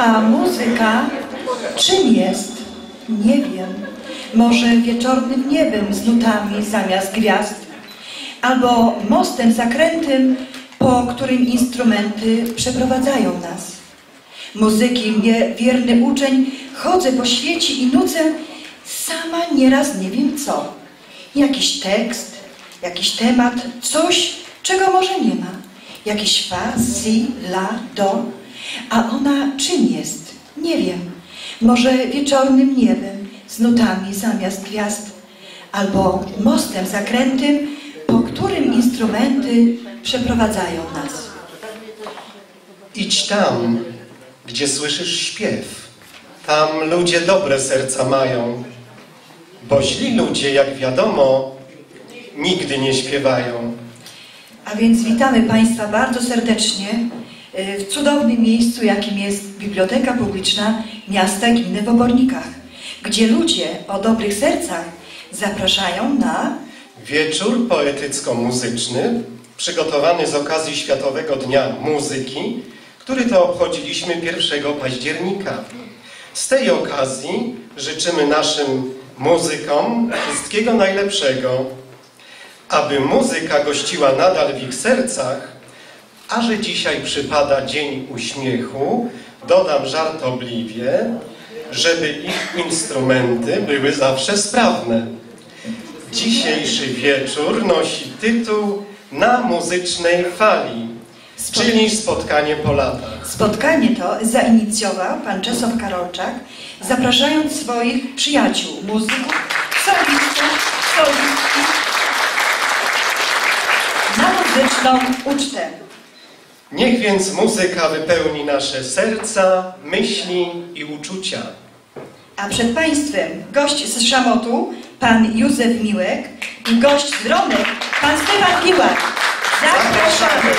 A muzyka czym jest? Nie wiem. Może wieczornym niebem z nutami zamiast gwiazd, albo mostem zakrętym, po którym instrumenty przeprowadzają nas. Muzyki mnie wierny uczeń, chodzę po świecie i nucę, sama nieraz nie wiem co. Jakiś tekst, jakiś temat, coś, czego może nie ma. Jakiś fa, si, la, do, a ona czym jest? Nie wiem. Może wieczornym niebem z nutami zamiast gwiazd, albo mostem zakrętym, po którym instrumenty przeprowadzają nas. Idź tam, gdzie słyszysz śpiew. Tam ludzie dobre serca mają, bo źli ludzie, jak wiadomo, nigdy nie śpiewają. A więc witamy Państwa bardzo serdecznie w cudownym miejscu, jakim jest Biblioteka Publiczna Miasta Gminy w Obornikach, gdzie ludzie o dobrych sercach zapraszają na Wieczór poetycko-muzyczny, przygotowany z okazji Światowego Dnia Muzyki, który to obchodziliśmy 1 października. Z tej okazji życzymy naszym muzykom wszystkiego najlepszego, aby muzyka gościła nadal w ich sercach, a że dzisiaj przypada Dzień Uśmiechu, dodam żartobliwie, żeby ich instrumenty były zawsze sprawne. Dzisiejszy wieczór nosi tytuł Na muzycznej fali, czyli spotkanie po latach. Spotkanie to zainicjował pan Czesław Karolczak, zapraszając swoich przyjaciół, muzyków, solistów, solistki na muzyczną ucztę. Niech więc muzyka wypełni nasze serca, myśli i uczucia. A przed Państwem gość z Szamotu, pan Józef Miłek i gość z Romek, pan Stefan Piłak. Zapraszamy!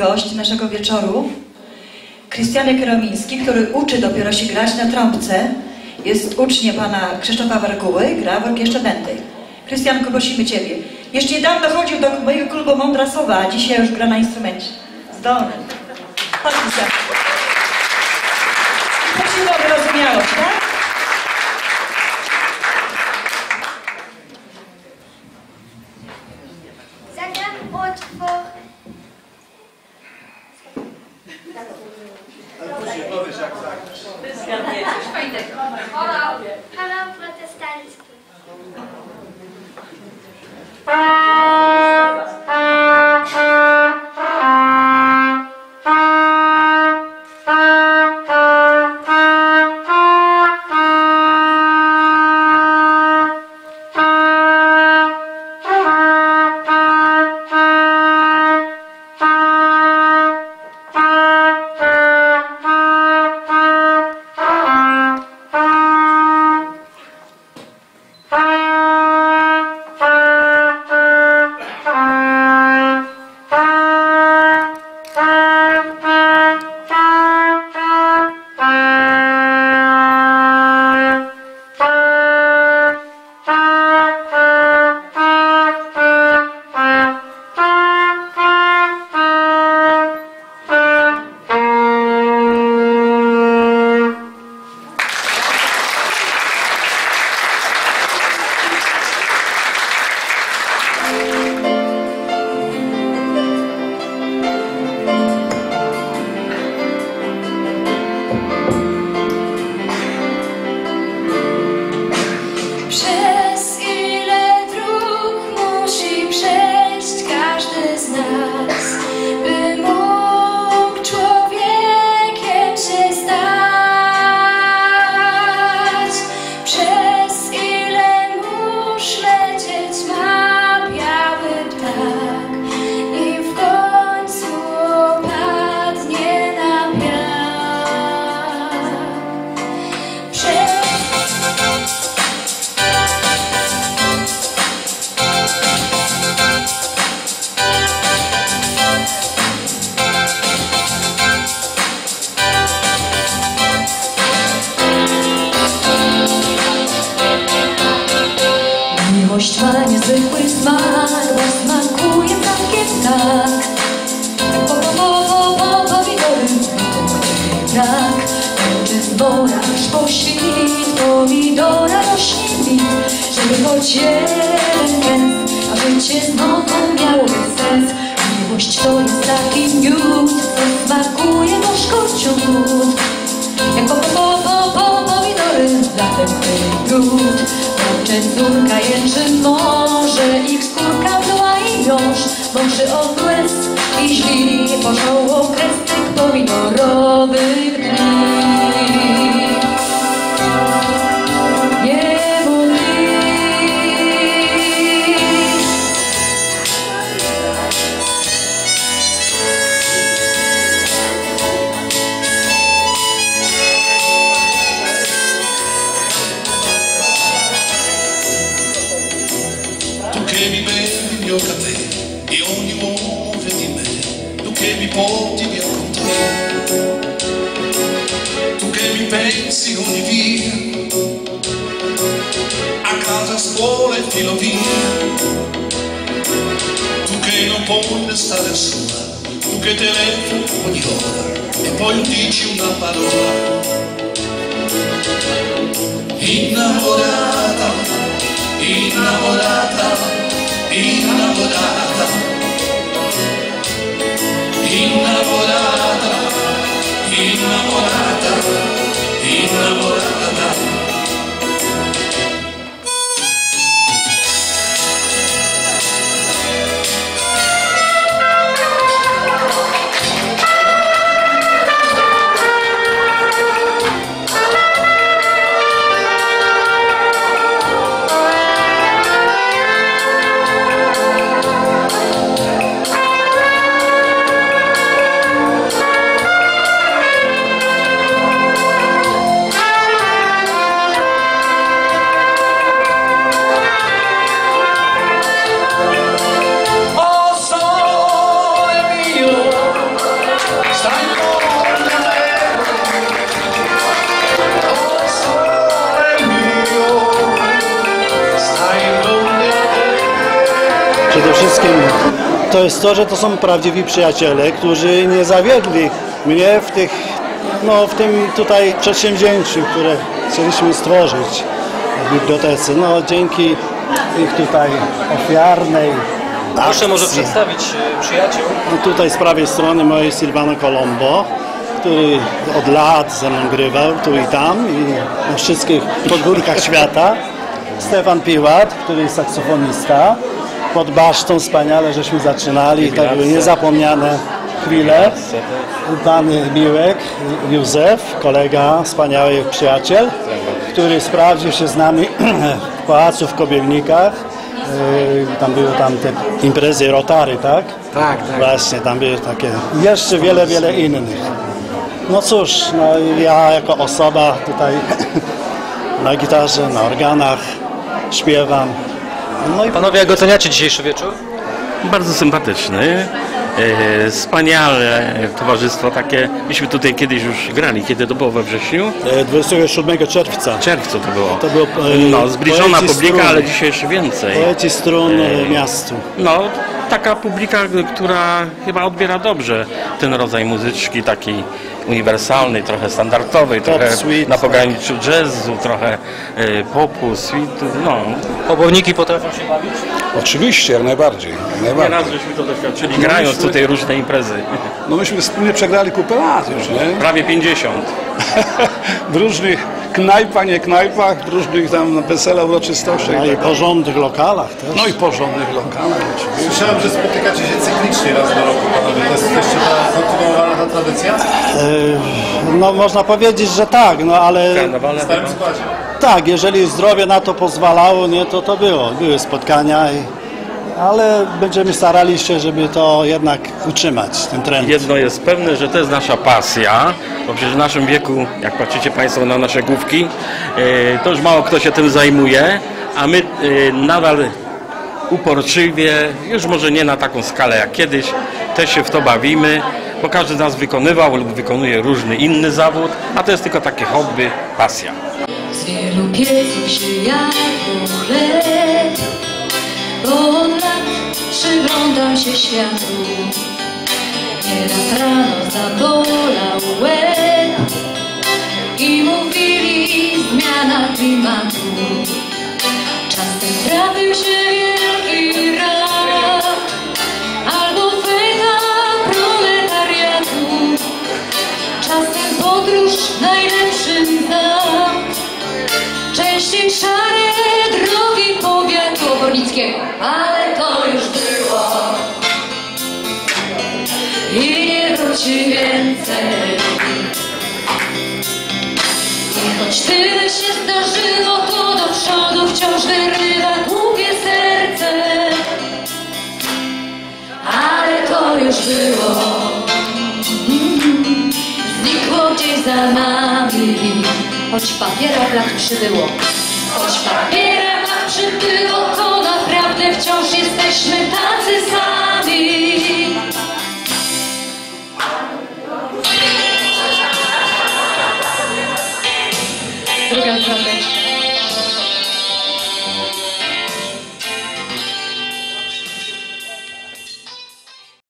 Gość naszego wieczoru, Krystianek Romiński, który uczy dopiero się grać na trąbce. Jest uczniem pana Krzysztofa Warguły, gra w orkiestrze dętej. Krystianku, prosimy Ciebie. Jeszcze niedawno chodził do mojego klubu Mądra Sowa, a dzisiaj już gra na instrumencie. Zdolny. Chodź. Prosimy o wyrozumiałość, tak? Chorał protestancki. Thank you. Niezwykły smak, bo smakuje całkiem tak. Po, po, po, po, pomidory, tak. Czy z wora aż po świt, pomidora rośnie mi, żeby choć jeden a życie znowu miało sens. Miłość to jest taki miód, co smakuje gorzko ciut. Jak po, po, po, po, po pomidory, latem brud. Córka jęczy może, ich skórka była i. Mąży od łez i źli, pożoło krestek pomidorowych dni. Che mi porti via con te, tu che mi pensi ogni via, a casa, a scuola e filo via, tu che non puoi stare sola, tu che telefoni ogni ora. E poi dici una parola. Innamorata, innamorata, innamorata, sin to jest to, że to są prawdziwi przyjaciele, którzy nie zawiedli mnie w tych, no w tym tutaj przedsięwzięciu, które chcieliśmy stworzyć w bibliotece. No dzięki ich tutaj ofiarnej Proszę może przedstawić e, przyjaciół. No tutaj z prawej strony mojej Silvano Colombo, który od lat ze mną grywał tu i tam i na wszystkich podgórkach świata. Stefan Piłat, który jest saksofonista. Pod basztą wspaniale żeśmy zaczynali, tak były niezapomniane chwile. Udany Miłek, Józef, kolega, wspaniały przyjaciel, który sprawdził się z nami w pałacu w Kobielnikach. Yy, Tam były tam te imprezy Rotary, tak? Tak, tak. Właśnie, tam były takie, jeszcze wiele, wiele innych. No cóż, no ja jako osoba tutaj na gitarze, na organach śpiewam. No i Panowie, jak oceniacie dzisiejszy wieczór? Bardzo sympatyczny. E, wspaniale towarzystwo takie. Myśmy tutaj kiedyś już grali, kiedy to było we wrześniu? e, 27 czerwca W czerwcu to było. To było, e, no, zbliżona publika, strun. ale dzisiaj jeszcze więcej. poeci strun e, miastu. No, taka publika, która chyba odbiera dobrze ten rodzaj muzyczki, takiej uniwersalnej, trochę standardowej, trochę sweet. na pograniczu jazzu, trochę e, popu, sweetu, no. Oborniki potrafią się bawić? Oczywiście, jak najbardziej. Jak najbardziej. Nieraz żeśmy to doświadczyli, grając tutaj różne imprezy. No myśmy wspólnie przegrali kupę lat już, nie? Prawie 50. W różnych knajpach, nie knajpach, w różnych tam uroczystościach. No i porządnych lokalach też. No i porządnych lokalach oczywiście. Słyszałem, że spotykacie się cyklicznie raz do roku, panowie. To jest jeszcze ta kontynuowana ta tradycja? E, No można powiedzieć, że tak, no ale W starym składzie. tak, jeżeli zdrowie na to pozwalało, nie, to to było. Były spotkania, i, ale będziemy starali się, żeby to jednak utrzymać, ten trend. Jedno jest pewne, że to jest nasza pasja, bo przecież w naszym wieku, jak patrzycie Państwo na nasze główki, e, to już mało kto się tym zajmuje, a my e, nadal uporczywie, już może nie na taką skalę jak kiedyś, też się w to bawimy, bo każdy z nas wykonywał lub wykonuje różny inny zawód, a to jest tylko takie hobby, pasja. Z wielu pieców się jadło chleb, od lat przyglądam się światu. Nieraz rano zabolał łeb wróci więcej. I choć tyle się zdarzyło, to do przodu wciąż wyrywa głupie serce. Ale to już było, znikło gdzieś za nami. Choć papiera lat przybyło, choć papiera lat przybyło,